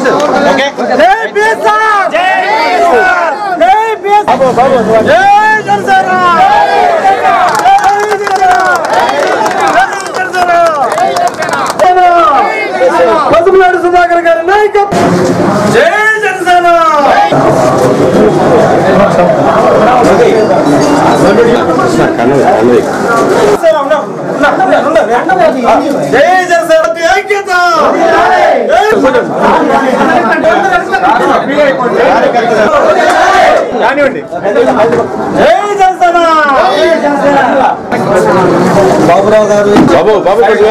Okay sir okay? Babu Babu పసుపులాడు Sudhakar గారి నాయకత్వం జై జనసేన జై జనసేన కానివ్వండి బాబురావు గారు బాబు బాబు కొంచెం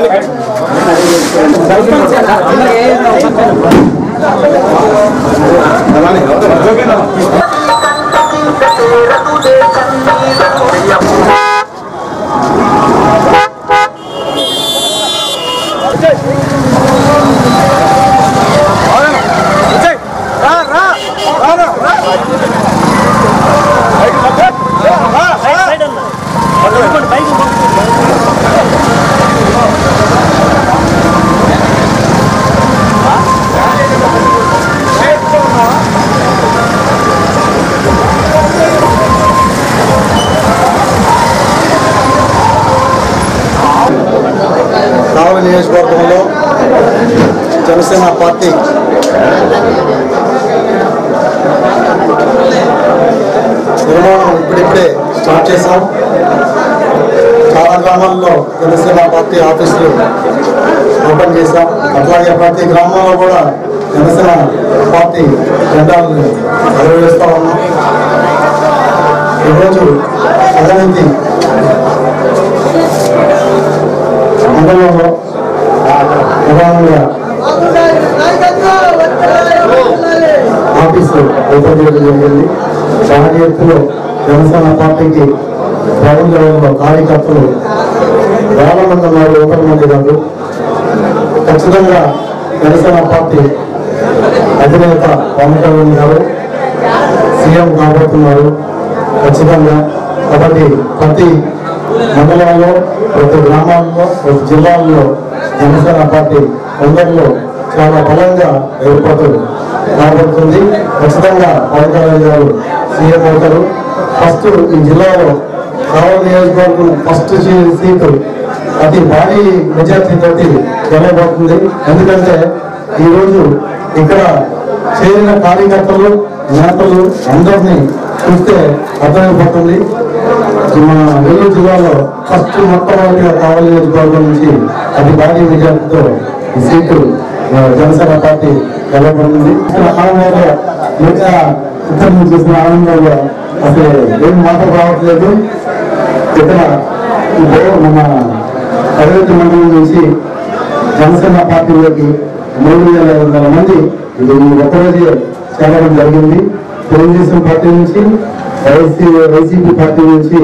కావలి నియోజకవర్గంలో జనసేన పార్టీ ఇప్పుడిప్పుడే స్టార్ట్ చేశాం. చాలా గ్రామాల్లో జనసేన పార్టీ ఆఫీసులు ఓపెన్ చేశాం. అట్లాగే ప్రతి గ్రామంలో కూడా జనసేన పార్టీ జెండాలను ఎగరవేస్తూ ఉన్నాం. ఈరోజు ప్రధానికి మండలంలో ప్రధానంగా ఆఫీసు ఓపెన్ చేయడం జరిగింది. చాలా ఎత్తులో జనసేన పార్టీకి పవన్ లెవెల్లో కార్యకర్తలు వేల మంది ఉన్నారు ఓపెన్ మంది కాదు ఖచ్చితంగా జనసేన పార్టీ అధినేత పవన్ కళ్యాణ్ గారు సీఎం కాబోతున్నారు. ఖచ్చితంగా కాబట్టి ప్రతి మండలాల్లో ప్రతి గ్రామాల్లో ప్రతి జిల్లాల్లో జనసేన పార్టీ అందరిలో చాలా బలంగా ఏర్పాటు కాబడుతుంది ఖచ్చితంగా పవన్ కళ్యాణ్ గారు సీఎం అవుతారు. ఫస్ట్ ఈ జిల్లాలో కావలి నియోజకవర్గం ఫస్ట్ సీటు. అతి భారీ మెజార్టీతో గెలవబోతుంది ఎందుకంటే ఈరోజు ఇక్కడ చేరిన కార్యకర్తలు నేతలు అందరినీ చూస్తే అర్థమైపోతుంది. మన నెల్లూరు జిల్లాలో ఫస్ట్ మొట్టమొదటిగా కావలి నియోజకవర్గం నుంచి అతి భారీ మెజార్టీతో సీటు జనసేన పార్టీ వెళ్ళబడింది ఆనందంలో మిగతా ఇద్దరిని చూసిన ఆనందంలో అసలు ఏం మాట రావట్లేదు. ఇక్కడ మన అభివృద్ధి మండలం నుంచి జనసేన పార్టీలోకి మూడు వేల ఐదు వందల మంది ఇది ఒక్కరోజే చేరడం జరిగింది. తెలుగుదేశం పార్టీ నుంచి వైసీ వైసీపీ పార్టీ నుంచి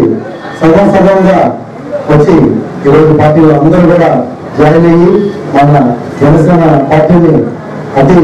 సగం సగంగా వచ్చి ఈరోజు పార్టీలో అందరూ కూడా జాయిన్ అయ్యి మన జనసేన పార్టీని అతి